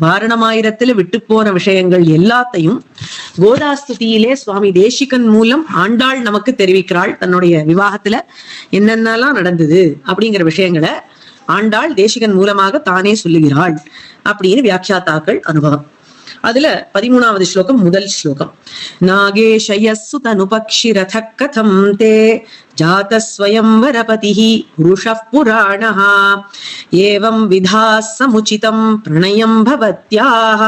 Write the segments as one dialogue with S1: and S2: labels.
S1: வாரணமாயிரத்துல விட்டு போன விஷயங்கள் எல்லாத்தையும் கோதாஸ்துதியிலே சுவாமி தேசிகன் மூலம் ஆண்டாள் நமக்கு தெரிவிக்கிறாள். தன்னுடைய விவாகத்துல என்னென்னலாம் நடந்தது அப்படிங்கிற விஷயங்களை ஆண்டாள் தேசிகன் மூலமாக தானே சொல்லுகிறாள் அப்படின்னு வியாக்கியாத்தாக்கள் அனுபவம். அதுல பதிமூணாவது ஸ்லோகம் முதல் ஸ்லோகம். நாகேஷயசு தனுபக்ஷி ரத கதம் தே ஜாத ஸ்வயம்வரபதிः புருஷः புராணः ஏவம் விதா சமுச்சிதம் பிரணயம் பவத்யாः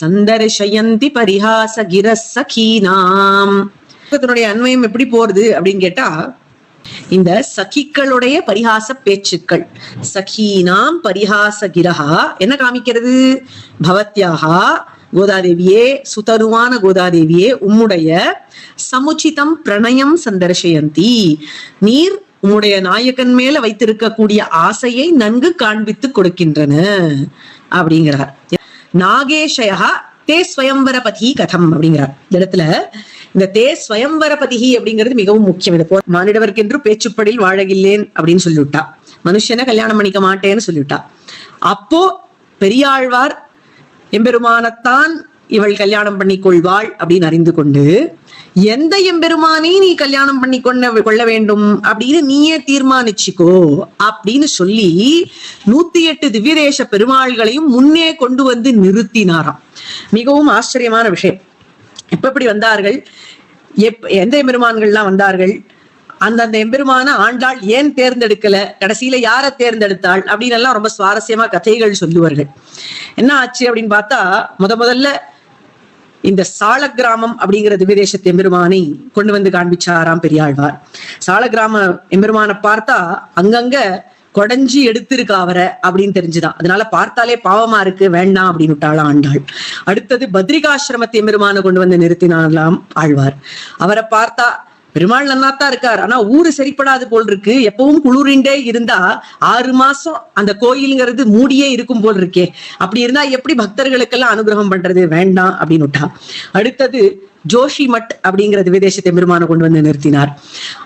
S1: சந்தர்ஷயந்தி பரிஹாச கிரஸ் சகீனாம் அன்வயம் எப்படி போறது அப்படின்னு கேட்டா இந்த சகிக்களுடைய பரிகாச பேச்சுக்கள். சகீனாம் பரிகாச கிரகா என்ன காமிக்கிறது? பவத்யாகா கோதாதேவியே சுதருவான கோதாதேவியே உம்முடைய சமுச்சிதம் பிரணயம் சந்தர்ஷயந்தி. நீர் உம்முடைய நாயகன் மேல வைத்திருக்கக்கூடிய ஆசையை நன்கு காண்பித்து கொடுக்கின்றன. அப்படிங்கிறார். நாகேஷயா தே ஸ்வயம்பரபதி கதம் அப்படிங்கிறார். இந்த இடத்துல இந்த தே ஸ்வயம்வரபதிகி அப்படிங்கிறது மிகவும் முக்கியம். இது போ மானிடவர்க்கென்று பேச்சுப்படில் வாழகில்லேன் அப்படின்னு சொல்லிவிட்டா. மனுஷனை கல்யாணம் பண்ணிக்க மாட்டேன்னு சொல்லிவிட்டா. அப்போ பெரியாழ்வார் எம்பெருமானத்தான் இவள் கல்யாணம் பண்ணி கொள்வாள் அப்படின்னு அறிந்து கொண்டு எந்த எம்பெருமானை நீ கல்யாணம் பண்ணி கொண்ட கொள்ள வேண்டும். அப்படின்னு நீயே தீர்மானிச்சுக்கோ அப்படின்னு சொல்லி நூத்தி எட்டு திவ்யதேச பெருமாள்களையும் முன்னே கொண்டு வந்து நிறுத்தினாராம். மிகவும் ஆச்சரியமான விஷயம். எப்ப எப்படி வந்தார்கள்? எப் எந்த எம்பெருமான்கள்லாம் வந்தார்கள்? அந்தந்த எம்பெருமான ஆண்டாள் ஏன் தேர்ந்தெடுக்கல? கடைசியில யார தேர்ந்தெடுத்தாள்? அப்படின்னு எல்லாம் ரொம்ப சுவாரஸ்யமா கதைகள் சொல்லுவார்கள். என்ன ஆச்சு அப்படின்னு பார்த்தா முத முதல்ல இந்த சால கிராமம் அப்படிங்கிற திவ்யதேசத்து எம்பெருமானை கொண்டு வந்து காண்பிச்சாராம் பெரியாழ்வார். சால கிராம எம்பெருமானை பார்த்தா அங்கங்க கொடைஞ்சி எடுத்திருக்கா அவரை அப்படின்னு தெரிஞ்சுதான். அதனால பார்த்தாலே பாவமா இருக்கு வேண்டாம் அப்படின்னு விட்டாளா ஆண்டாள். அடுத்தது பத்ரிகாசிரமத்தை எம்பெருமானை கொண்டு வந்து நிறுத்தினாலாம் ஆழ்வார். அவரை பார்த்தா பெருமாள் நன்னாத்தான் இருக்கார். ஆனா ஊரு சரிப்படாது போல் இருக்கு எப்பவும் குளிரிண்டே இருந்தா ஆறு மாசம் அந்த கோயிலுங்கிறது மூடியே இருக்கும் போல் இருக்கே அப்படி இருந்தா எப்படி பக்தர்களுக்கெல்லாம் அனுகிரகம் பண்றது? வேண்டாம் அப்படின்னு விட்டா அடுத்தது ஜோஷி மட் அப்படிங்கிறது விதேசத்தை எம்பெருமானை கொண்டு வந்து நிறுத்தினார்.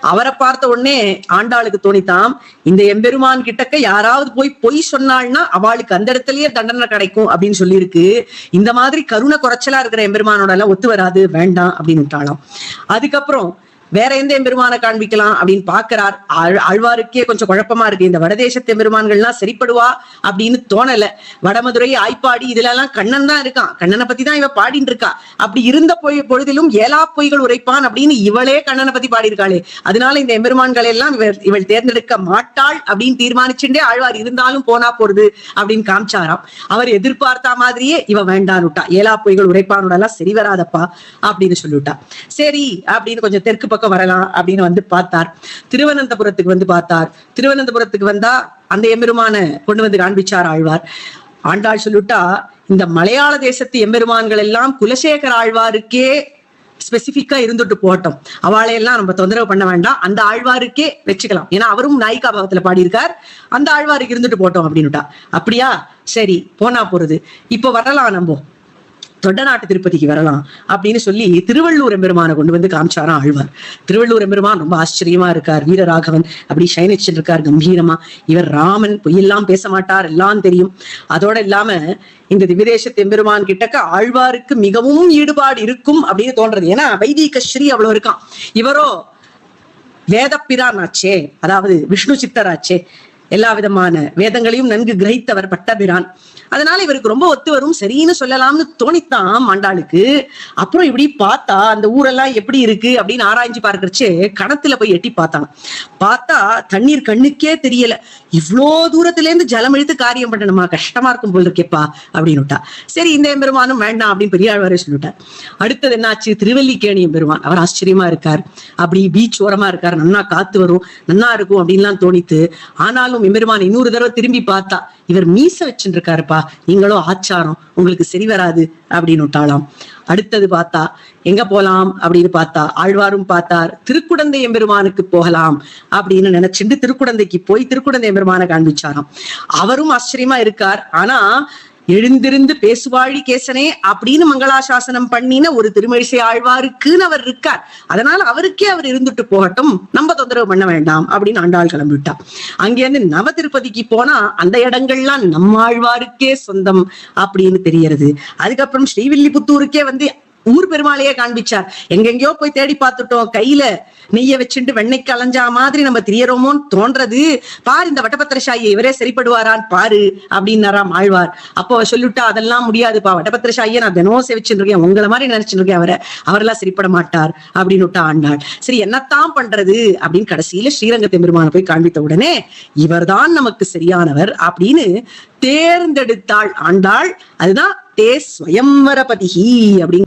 S1: அவரை பார்த்த உடனே ஆண்டாளுக்கு தோணித்தாம் இந்த எம்பெருமான் கிட்டக்க யாராவது போய் பொய் சொன்னாள்னா அவளுக்கு அந்த இடத்துலயே தண்டனை கிடைக்கும் அப்படின்னு சொல்லியிருக்கு. இந்த மாதிரி கருணை குறைச்சலா இருக்கிற எம்பெருமானோட எல்லாம் ஒத்து வராது வேண்டாம் அப்படின்னு விட்டாலாம் அதுக்கப்புறம் வேற எந்த எம்பெருமான காண்பிக்கலாம் அப்படின்னு பாக்குறார் ஆழ்வாருக்கே கொஞ்சம் குழப்பமா இருக்கு. இந்த வடதேசத்து எம்பெருமான்கள்லாம் சரிப்படுவா அப்படின்னு தோணல. வடமதுரை ஆய்ப்பாடி இதுல எல்லாம் கண்ணன் தான் இருக்கான். கண்ணனை பத்தி தான் இவ பாடிட்டு இருக்கா. அப்படி இருந்த பொய் பொழுதிலும் ஏலா பொய்கள் உரைப்பான் அப்படின்னு இவளே கண்ணனை பத்தி பாடியிருக்காளே. அதனால இந்த எம்பெருமான்கள் எல்லாம் இவர் இவள் தேர்ந்தெடுக்க மாட்டாள் அப்படின்னு தீர்மானிச்சுட்டே ஆழ்வார் இருந்தாலும் போனா போறது அப்படின்னு காமிச்சாராம். அவர் எதிர்பார்த்த மாதிரியே இவ வேண்டான்னு விட்டா. ஏலா பொய்கள் உரைப்பானோட எல்லாம் சரி வராதப்பா அப்படின்னு சொல்லிவிட்டா. சரி அப்படின்னு கொஞ்சம் தெற்கு பக்கம் பக்கம் வரலாம் அப்படின்னு வந்து பார்த்தார். திருவனந்தபுரத்துக்கு வந்து பார்த்தார். திருவனந்தபுரத்துக்கு வந்தா அந்த எம்பெருமான கொண்டு வந்து காண்பிச்சார் ஆழ்வார். ஆண்டாள் சொல்லிவிட்டா இந்த மலையாள தேசத்து எம்பெருமான்கள் எல்லாம் குலசேகர் ஆழ்வாருக்கே ஸ்பெசிபிக்கா இருந்துட்டு போட்டோம் அவளையெல்லாம் நம்ம தொந்தரவு பண்ண வேண்டாம். அந்த ஆழ்வாருக்கே வச்சுக்கலாம். ஏன்னா அவரும் நாயிகா பாவத்துல பாடியிருக்கார். அந்த ஆழ்வாருக்கு இருந்துட்டு போட்டோம் அப்படின்னுட்டா. அப்படியா? சரி போனா போறது. இப்போ வரலாம் நம்ம. தொண்டநாட்டு திருப்பதிக்கு வரலாம் அப்படின்னு சொல்லி திருவள்ளூர் எம்பெருமானை கொண்டு வந்து காமிச்சாராம் ஆழ்வார். திருவள்ளூர் எம்பெருமான் ரொம்ப ஆச்சரியமா இருக்கார். வீரராகவன் அப்படி சயனிச்சுட்டு இருக்கார் கம்பீரமா. இவர் ராமன் பொய்யெல்லாம் பேச மாட்டார் எல்லாம் தெரியும். அதோட இல்லாம இந்த திவ்யதேசத்து எம்பெருமான் கிட்டக்க ஆழ்வாருக்கு மிகவும் ஈடுபாடு இருக்கும் அப்படின்னு தோன்றது. ஏன்னா வைதீக ஸ்ரீ அவ்வளவு இருக்கான். இவரோ வேதப்பிரானாச்சே அதாவது விஷ்ணு சித்தராச்சே எல்லா விதமான வேதங்களையும் நன்கு கிரகித்தவர் பட்டபிரான். அதனால இவருக்கு ரொம்ப ஒத்து வரும். சரின்னு சொல்லலாம்னு தோணித்தான் ஆண்டாளுக்கு அப்புறம் இப்படி பார்த்தா அந்த ஊரெல்லாம் எப்படி இருக்கு அப்படின்னு ஆராய்ஞ்சு பார்க்கறச்சு கணத்துல போய் எட்டி பார்த்தாங்க பார்த்தா தண்ணீர் கண்ணுக்கே தெரியல. இவ்வளோ தூரத்துல இருந்து ஜலம் இழுத்து காரியம் பண்ணணுமா? கஷ்டமா இருக்கும் போல் இருக்கேப்பா அப்படின்னு விட்டா. சரி இந்த எம்பெருமானும் வேண்டாம் அப்படின்னு பெரியாழ்வாரே சொல்லிவிட்டார். அடுத்தது என்னாச்சு? திருவல்லிக்கேணி எம்பெருமான். அவர் ஆச்சரியமா இருக்கார். அப்படி பீச் ஓரமா இருக்கார். நன்னா காத்து வரும். நன்னா இருக்கும் அப்படின்லாம் தோணித்து. ஆனாலும் எம்பெருமான் இன்னொரு தடவை திரும்பி பார்த்தா இவர் மீச வச்சுருக்காருப்பா நீங்களும் ஆச்சாரம் உங்களுக்கு சரி வராது அப்படின்னு விட்டாளாம். அடுத்தது பார்த்தா எங்க போலாம் அப்படின்னு பார்த்தா ஆழ்வாரும் பார்த்தார் திருக்குடந்தை எம்பெருமானுக்கு போகலாம் அப்படின்னு நினைச்சிட்டு திருக்குடந்தைக்கு போய் திருக்குடந்தை எம்பெருமான காண்பிச்சாராம். அவரும் ஆச்சரியமா இருக்கார். ஆனா எழுந்திருந்து பேசுவாழி கேசனே அப்படின்னு மங்களாசாசனம் பண்ணின ஒரு திருமழிசை ஆழ்வாருக்குன்னு அவர் இருக்கார். அதனால அவருக்கே அவர் இருந்துட்டு போகட்டும் நம்ம தொந்தரவு பண்ண வேண்டாம் அப்படின்னு ஆண்டாள் கிளம்பிவிட்டா. அங்கேருந்து நவ திருப்பதிக்கு போனா அந்த இடங்கள்லாம் நம்ம ஆழ்வாருக்கே சொந்தம் அப்படின்னு தெரியறது அதுக்கப்புறம் ஸ்ரீவில்லிபுத்தூருக்கே வந்து ஊர் பெருமாளையே காண்பிச்சார். எங்கெங்கயோ போய் தேடி பார்த்துட்டோம். கையில நெய்ய வச்சுட்டு வெண்ணெய்க்கு அலைஞ்சா மாதிரி நம்ம தெரியறோமோன்னு தோன்றது. பாரு இந்த வட்டபத்திரசாயி இவரே சரிப்படுவாரான்னு பாரு அப்படின்னாராம் ஆழ்வார் அப்போ அவ சொல்லிவிட்டா அதெல்லாம் முடியாதுப்பா. வட்டபத்திரசாயியை நான் தினமும் சேவிச்சுட்டு இருக்கேன் உங்களை மாதிரி நினைச்சுட்டு இருக்கேன் அவரை. அவரெல்லாம் சரிப்பட மாட்டார். அப்படின்னு விட்டா ஆண்டாள். சரி என்னத்தான் பண்றது அப்படின்னு கடைசியில ஸ்ரீரங்கத்தை பெருமான போய் காண்பித்த உடனே இவர்தான் நமக்கு சரியானவர் அப்படின்னு தேர்ந்தெடுத்தாள் ஆண்டாள். அதுதான் தே ஸ்வயம்வரபதிகி அப்படின்னு